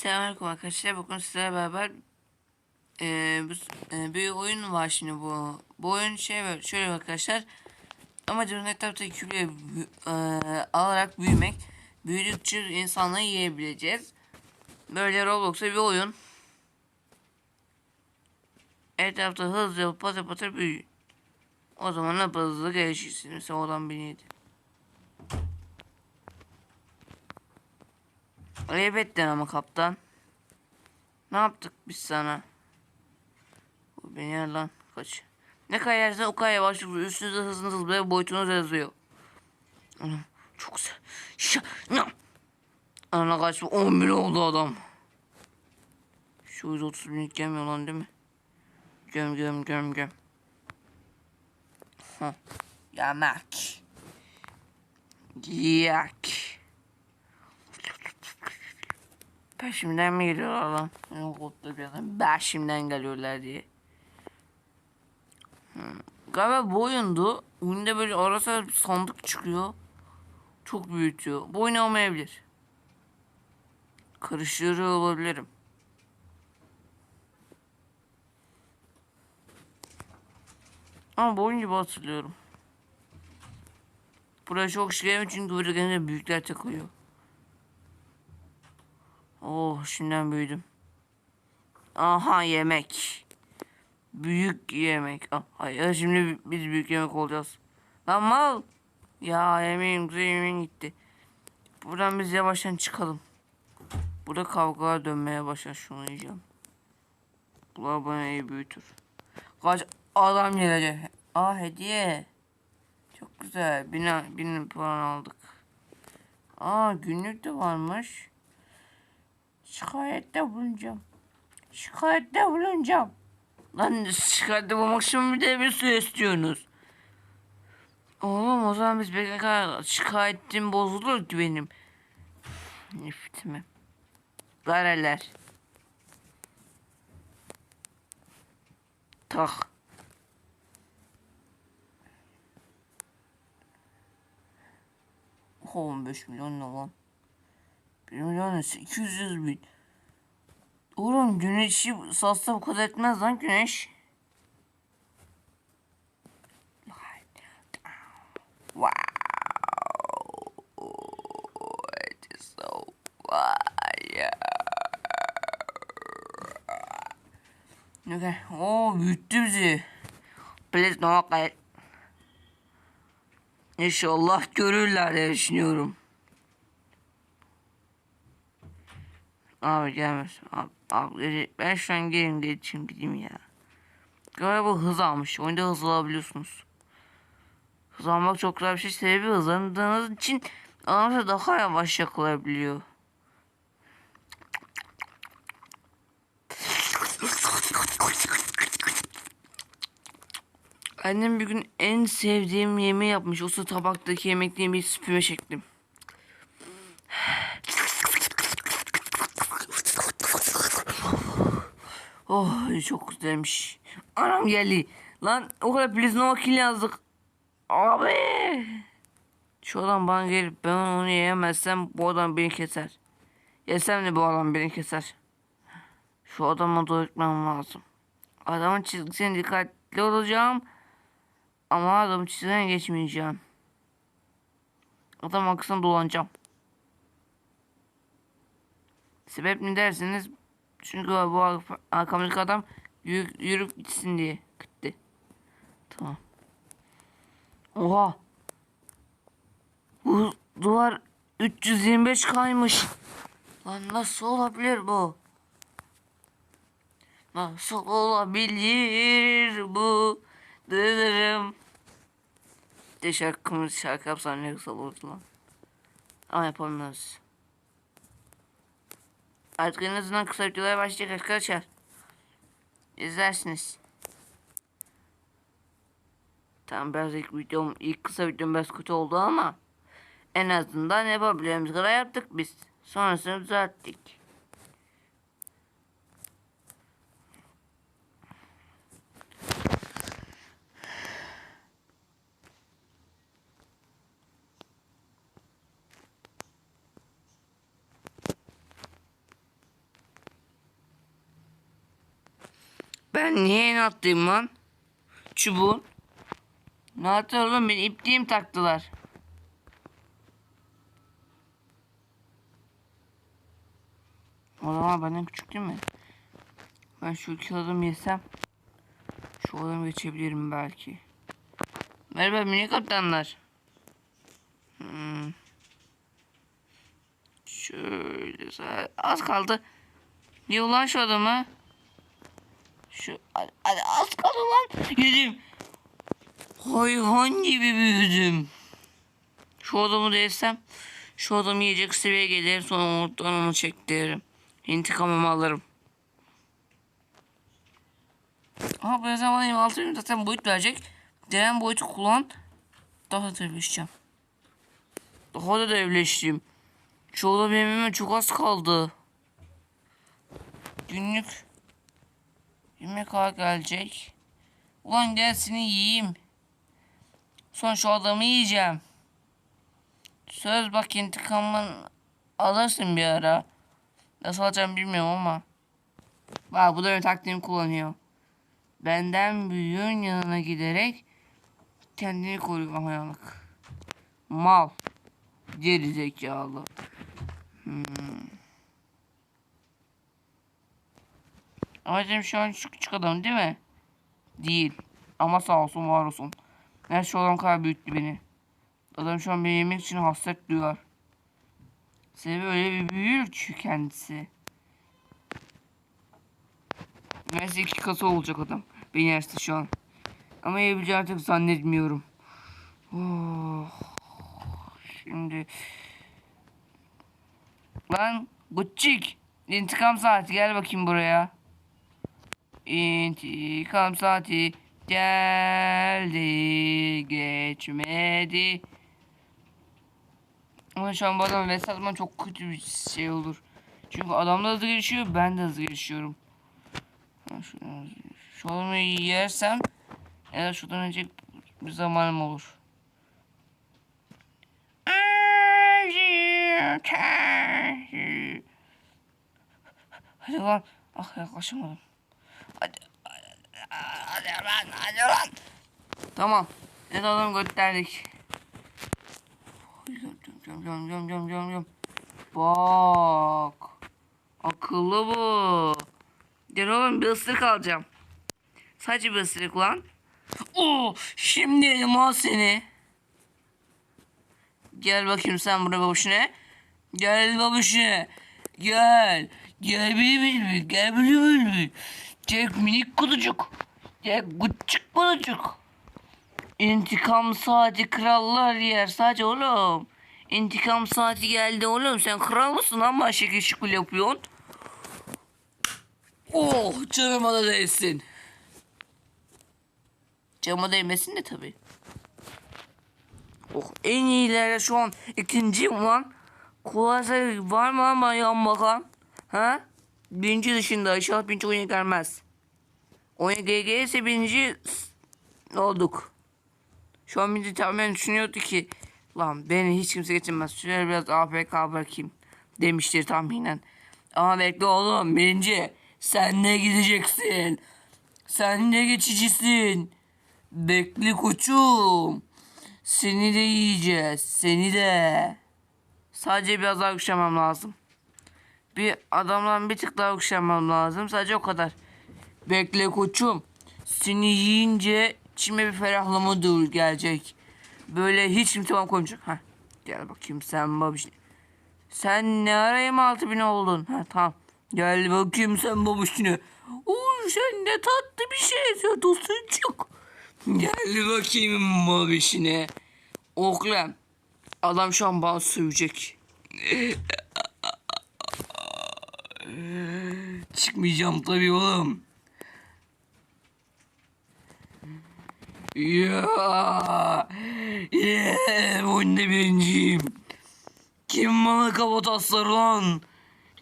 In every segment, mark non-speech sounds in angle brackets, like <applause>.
Selamünaleyküm arkadaşlar. Bugün sizlerle beraber e, bu, e, bir oyun var şimdi bu. Bu oyun şey şöyle arkadaşlar. Amacımız etrafta küre e, alarak büyümek. Büyüdükçe insanları yiyebileceğiz. Böyle Roblox'a bir oyun. Etrafta hızlı patır patır büyü. O zaman da hızlı gelişirsiniz. Oradan 1007. Ayıp ettin ama kaptan. Ne yaptık biz sana? Bu beni yer lan. Kaç. Ne kayarsa o kaya başlıyor. Üstünüzde hızınız hızlı ve boyutunuz yazıyor. Çok güzel. Şa ne? Ana kaç 10 bin oldu adam. Şu 130 bin gelmiyor lan değil mi? Göm göm göm göm. Ha. Yamak. Yak. Peşimden mi geliyorlar lan? Bir adam. Peşimden geliyorlar diye. Hmm. Galiba bu oyundu. Oyunda böyle arasa bir sandık çıkıyor. Çok büyütüyor. Bu oyun olmayabilir. Karıştırıyor olabilirim. Ama bu oyun gibi hatırlıyorum. Buraya çok şikayet çünkü burada genelde büyükler takılıyor. Oh şimdiden büyüdüm. Aha yemek. Büyük yemek. Ah, hayır şimdi biz büyük yemek olacağız. Lan mal. Ya yemeğim güzel yemeğim gitti. Buradan biz yavaştan çıkalım. Burada kavgalar dönmeye başlar şunu yiyeceğim. Bunlar bana iyi büyütür. Kaç adam gelecek. Aa hediye. Çok güzel. Bin, bin puan aldık. Aa günlük de varmış. Şikayette bulunacağım. Şikayette bulunacağım. Lan şikayette bulmak için bir de bir su istiyorsunuz. Oğlum o zaman biz kadar şikayetim bozulur ki benim. Nefretimi. Gareler. Tak. Oha 15 milyon ne lan? 1 milyon ne? 200 bin. Oğlum güneşi satsa bu kadar etmez lan güneş. Wow. It is so fire. Okay. Oo büyüttü bizi. Please no. İnşallah görürler diye düşünüyorum. Abi gelmez. Abi, ben şu an gelin geçeyim gideyim ya. Galiba hız almış. Oyunda hız alabiliyorsunuz. Hız almak çok güzel bir şey. Sebebi hızlandığınız için adamlar daha yavaş yakalayabiliyor. Annem bir gün en sevdiğim yemeği yapmış. O sırada tabaktaki yemekli yemeği süpüme çektim. Oh çok güzelmiş. Anam geldi. Lan o kadar Bliznova kill yazdık. Abi. Şu adam bana gelip ben onu yiyemezsem bu adam beni keser. Yesem de bu adam beni keser. Şu adama doyurtmam lazım. Adamın çizgisine dikkatli olacağım. Ama adamın çizgisine geçmeyeceğim. Adam arkasına dolanacağım. Sebep ne dersiniz? Çünkü bu ar- arkamızdaki adam yürü- yürüp gitsin diye gitti. Tamam. Oha. Bu duvar 325 kaymış. Lan nasıl olabilir bu? Nasıl olabilir bu? Dırırım. De şarkımız şarkı yapsam ne güzel olurdu lan. Ama yapamıyoruz. Artık en azından kısa videolar başlayacak arkadaşlar. İzlersiniz. Tamam biraz ilk videom, ilk kısa videom biraz kötü oldu ama en azından yapabileceğimiz kadar yaptık biz. Sonrasını düzelttik. Ben niye en lan? Çubuğun. Ne yaptılar oğlum beni ipliğim taktılar. O zaman benden küçük değil mi? Ben şu iki adım yesem şu adamı geçebilirim belki. Merhaba minik kaptanlar. Hmm. Şöyle az kaldı. Niye ulan şu adamı? Şu hadi, az kaldı lan. Yedim. Hayvan gibi büyüdüm. Şu adamı da yesem şu adamı yiyecek seviyeye gelir sonra umuttan onu çektiririm. İntikamımı alırım. Ama bu zaman 26 bin zaten boyut verecek. Denen boyutu kullan. Daha da evleşeceğim. Daha da evleştim. Şu adam yemeğime çok az kaldı. Günlük yemek ağa gelecek. Ulan gel seni yiyeyim. Sonra şu adamı yiyeceğim. Söz bak intikamın alırsın bir ara. Nasıl alacağım bilmiyorum ama. Bak bu da benim taktiğimi kullanıyor. Benden büyüğün yanına giderek kendini koruyor amayanlık. Mal. Geri zekalı. Hmm. Amacım şu an şu küçük adam değil mi? Değil. Ama sağ olsun var olsun. Her şu adam kadar büyüttü beni. Adam şu an beni yemek için hasret duyar. Sebebi öyle bir büyür ki kendisi. Neyse iki katı olacak adam. Beni yerse şu an. Ama yiyebileceği artık zannetmiyorum. Oh. Şimdi. Lan Gucci. İntikam saati gel bakayım buraya. İntikam saati geldi geçmedi. Ama şu an bu adam atman çok kötü bir şey olur. Çünkü adam da hızlı gelişiyor ben de hızlı gelişiyorum. Şu, adamı yersem da şuradan önce bir zamanım olur. Hadi lan. Ah yaklaşamadım. Hadi. Hadi lan. Hadi lan. Tamam. Ne adam göm göm göm göm göm. Bak. Akıllı bu. Gel oğlum bir ısırık alacağım. Sadece bir ısırık lan. Oo, şimdi yedim al seni. Gel bakayım sen buraya babuşuna. Gel babuşuna. Gel. Gel benim bülbül. Gel benim bülbül. Gel minik kutucuk. Gel küçük kutucuk. İntikam saati krallar yer sadece oğlum. İntikam saati geldi oğlum. Sen kral mısın ama şekil şukul yapıyorsun. Oh canıma da değsin. Cama değmesin de tabii. Oh en iyilere şu an ikinciyim lan. Kolaysa var mı ama yan bakan? Ha? Birinci dışında inşallah birinci oyuna gelmez. Oyuna gelirse birinci olduk. Şu an birinci tamamen düşünüyordu ki lan beni hiç kimse geçemez. Şöyle biraz AFK bırakayım demiştir tahminen. Ama bekle oğlum birinci sen ne gideceksin? Sen ne geçicisin? Bekle koçum. Seni de yiyeceğiz. Seni de. Sadece biraz daha yükselmem lazım. Bir adamdan bir tık daha yükselmem lazım. Sadece o kadar. Bekle koçum. Seni yiyince içime bir ferahlama dur gelecek. Böyle hiç kimse bana koymayacak. Heh. Gel bakayım sen babiş. Sen ne arayayım altı bin oldun? Ha tamam. Gel bakayım sen babuşunu. Uy sen ne tatlı bir şey. Tosuncuk. Gel bakayım babişine. Oğlum. Adam şu an bana sövecek. <laughs> Çıkmayacağım tabii oğlum. Ya, yeah, oyunda birinciyim. Kim bana kafa taslar lan?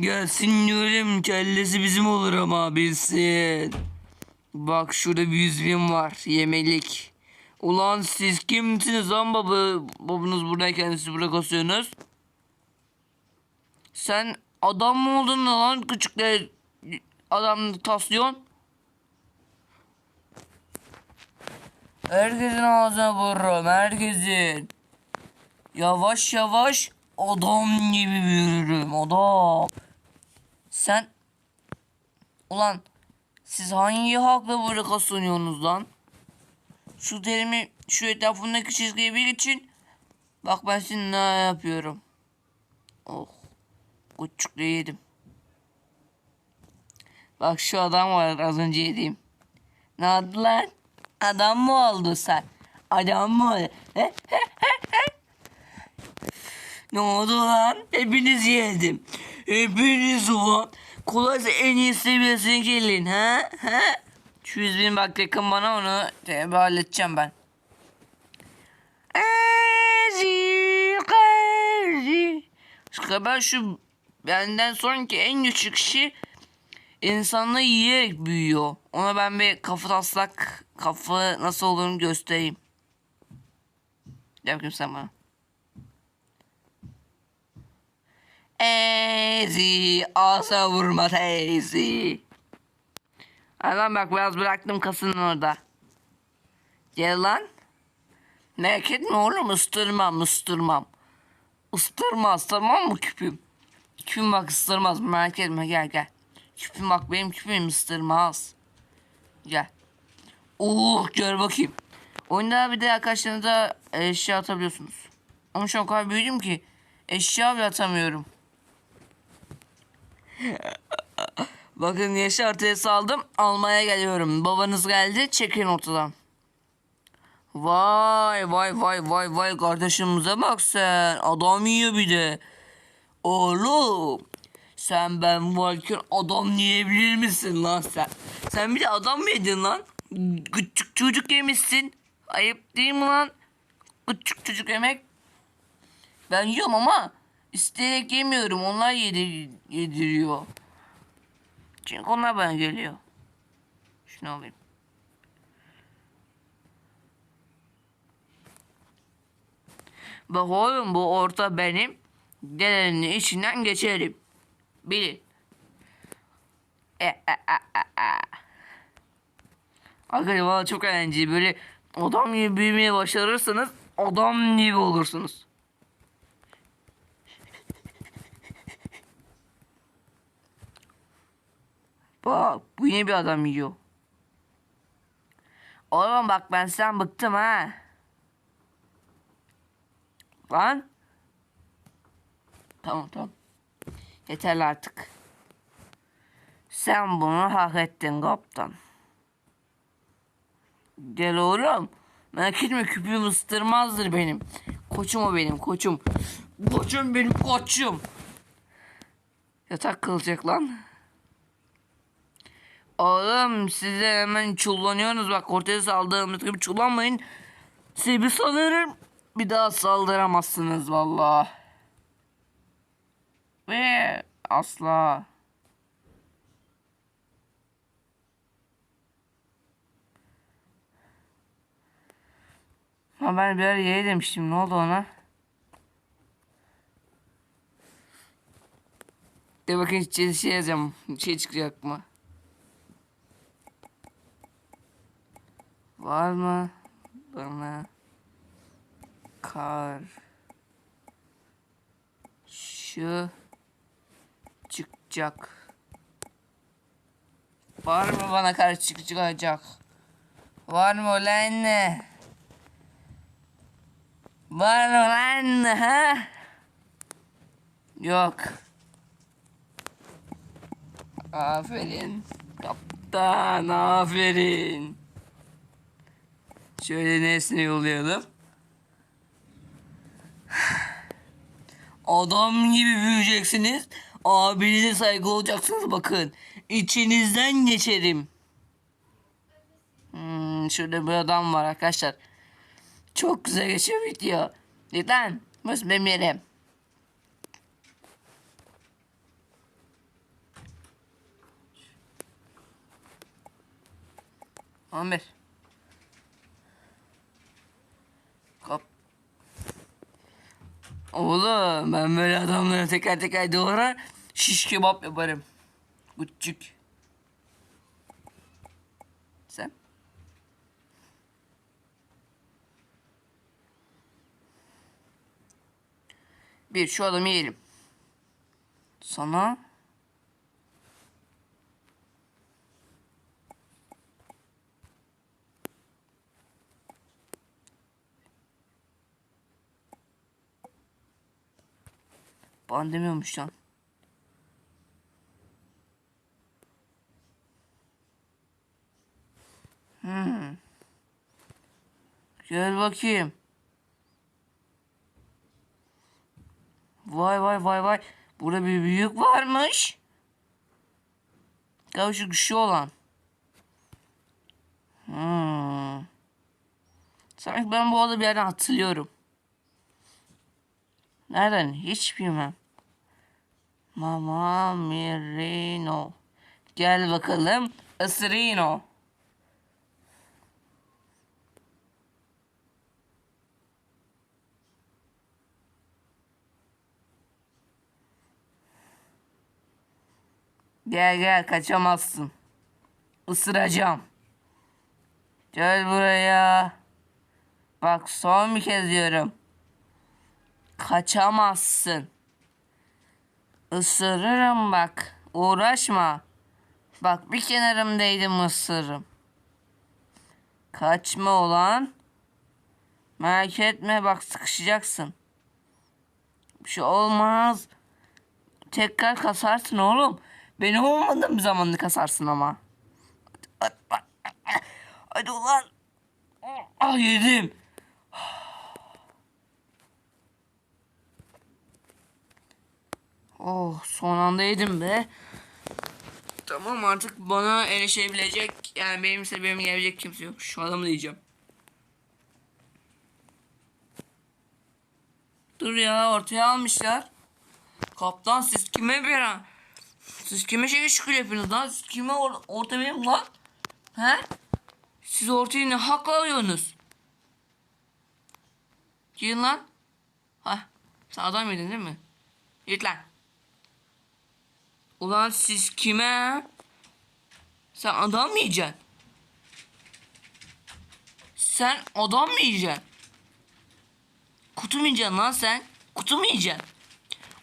Gelsin görelim kellesi bizim olur ama bilsin. Bak şurada bir yüz bin var yemelik. Ulan siz kimsiniz lan baba? Babanız buradayken siz burada kasıyorsunuz. Sen adam mı oldun lan küçükler adam taslıyorsun? Herkesin ağzına vururum. Herkesin. Yavaş yavaş adam gibi yürürüm. Adam. Sen Ulan siz hangi hakla böyle kaslanıyorsunuz lan? Şu terimi şu etrafındaki çizgiye bir geçin. Bak ben şimdi ne yapıyorum. Oh. Küçük de yedim. Bak şu adam var az önce yediğim. Ne oldu lan? Adam mı oldu sen? Adam mı oldu? He? He? He? He? ne oldu lan? Hepiniz yedim. Hepiniz ulan. Kolaysa en iyi seviyesine gelin ha? Ha? Şu yüz bin bak yakın bana onu tabi halledeceğim ben. Ben şu benden sonraki en güçlü kişi insanlığı yiyerek büyüyor. Ona ben bir kafa taslak kafa nasıl olduğunu göstereyim. Gel bakayım sen bana. Asa vurma. Ay lan bak biraz bıraktım kasının orada. Gel lan. Merak etme oğlum ıstırmam ıstırmam. Isırmaz tamam mı küpüm? Küpüm bak ısırmaz merak etme gel gel. Küpüm bak benim küpüm ısırmaz. Gel. Oh gel bakayım. Oyunda bir de arkadaşlarınıza eşya atabiliyorsunuz. Ama şu an kadar büyüdüm ki eşya bile atamıyorum. <laughs> Bakın yaşı ortaya saldım. Almaya geliyorum. Babanız geldi. Çekin ortadan. Vay vay vay vay vay kardeşimize bak sen. Adam yiyor bir de. Oğlum. Sen ben varken adam yiyebilir misin lan sen? Sen bir de adam mı yedin lan? Küçük çocuk yemişsin. Ayıp değil mi lan? Küçük çocuk yemek. Ben yiyorum ama isteyerek yemiyorum. Onlar yedir yediriyor. Çünkü onlar bana geliyor. Şunu alayım. Bak oğlum bu orta benim. Gelenin içinden geçerim. Bilin. E, e, e, e, e. Arkadaşlar valla çok eğlenceli. Böyle adam gibi büyümeye başarırsanız adam gibi olursunuz. Bak bu yine bir adam yiyor. Oğlum bak ben sen bıktım ha. Lan. Tamam tamam. Yeter artık. Sen bunu hak ettin kaptan. Gel oğlum. Merak etme küpüm ıstırmazdır benim. Koçum o benim koçum. Koçum benim koçum. Yatak kılacak lan. Oğlum size hemen çullanıyorsunuz bak ortaya saldırdığımız gibi çullanmayın. Sizi bir sanırım bir daha saldıramazsınız valla. Ve asla. Ha ben bir ara yere demiştim ne oldu ona? De bakayım şey, şey yazacağım. Şey çıkacak mı? Var mı bana kar şu çıkacak? Var mı bana kar çıkacak? Var mı lan? Var lan? Ha? Yok. Aferin. Kaptan aferin. Şöyle nesne yollayalım. Adam gibi büyüyeceksiniz. Abinize saygı olacaksınız bakın. İçinizden geçerim. Hmm, şurada bir adam var arkadaşlar. Çok güzel geçiyor video. Lütfen. Burası benim. Amir. Kap. Oğlum ben böyle adamları teker teker doğrar şiş kebap yaparım. Küçük. Sen? Bir şu adamı yiyelim. Sana Bana demiyormuş lan. Hmm. Gel bakayım. Vay vay vay vay. Burada bir büyük varmış. Şu güçlü olan. Hmm. Sanki ben bu adamı bir yerden hatırlıyorum. Nereden? Hiç bilmem. Mama Mirino. Gel bakalım. Asrino. Gel gel kaçamazsın. Isıracağım. Gel buraya. Bak son bir kez diyorum. Kaçamazsın. Isırırım bak. Uğraşma. Bak bir kenarımdaydım ısırırım. Kaçma olan. Merak etme bak sıkışacaksın. Bir şey olmaz. Tekrar kasarsın oğlum. Beni olmadığım zamanını kasarsın ama. Hadi ulan. Ah yedim. Oh son anda yedim be. Tamam artık bana erişebilecek yani benim sebebim gelecek kimse yok. Şu adamı diyeceğim. Dur ya ortaya almışlar. Kaptan siz kime bir an? Siz kime şey şükür yapıyorsunuz lan? Siz kime or orta benim lan? He? Siz ortaya ne hakla alıyorsunuz? Gidin lan. Ha, sen adam yedin değil mi? Git lan. Ulan siz kime? Sen adam mı yiyeceksin? Sen adam mı yiyeceksin? Kutu mu yiyeceksin lan sen? Kutu mu yiyeceksin?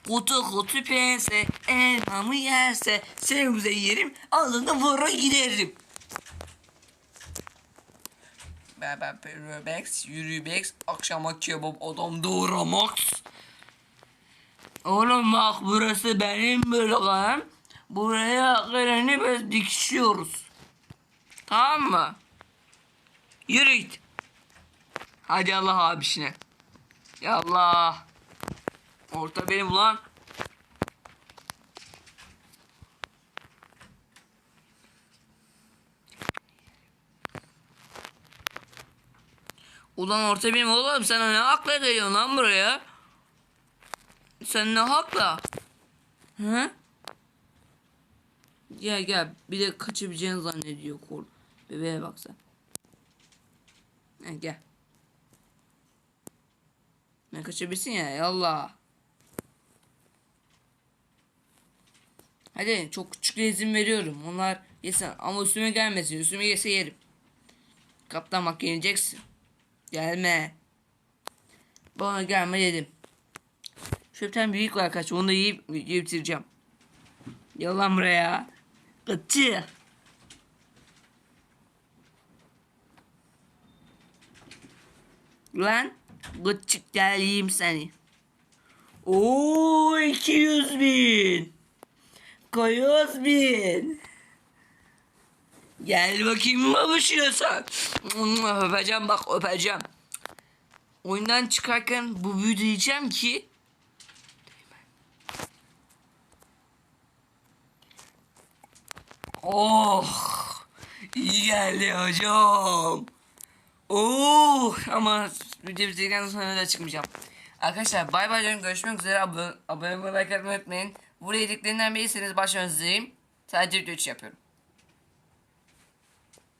Kutu kutu pense, elmamı yerse, sebze yerim, alnını vura giderim. Bebe Perubex, Yürübex, akşama kebap adam doğramak. Oğlum bak burası benim bölgem. Buraya geleni biz dikişiyoruz. Tamam mı? Yürü git. Hadi Allah abisine. Yallah. Orta benim ulan. Ulan orta benim oğlum sen ne akla geliyorsun lan buraya? Sen ne hakla? Hı? Gel gel bir de kaçabileceğini zannediyor kol. Bebeğe bak sen. Gel. Ne kaçabilsin ya yallah. Hadi çok küçük izin veriyorum. Onlar yesin ama üstüme gelmesin. Üstüme yese yerim. Kaptan bak yeneceksin. Gelme. Bana gelme dedim. Tane büyük var kaç. Onu da yiyip videoyu bitireceğim. Gel lan buraya. Kaçı. Lan. Gıçık gel yiyeyim seni. Oo 200 bin. Koyuz bin. Gel bakayım babuşuyorsan. Öpeceğim bak öpeceğim. Oyundan çıkarken bu büyü diyeceğim ki Oh iyi geldi hocam. Oh ama video bitirdikten sonra da çıkmayacağım. Arkadaşlar bay bay diyorum görüşmek üzere abone, abone olmayı like atmayı unutmayın. Buraya yediklerinden biriyseniz başlarınızdayım. Sadece video için yapıyorum.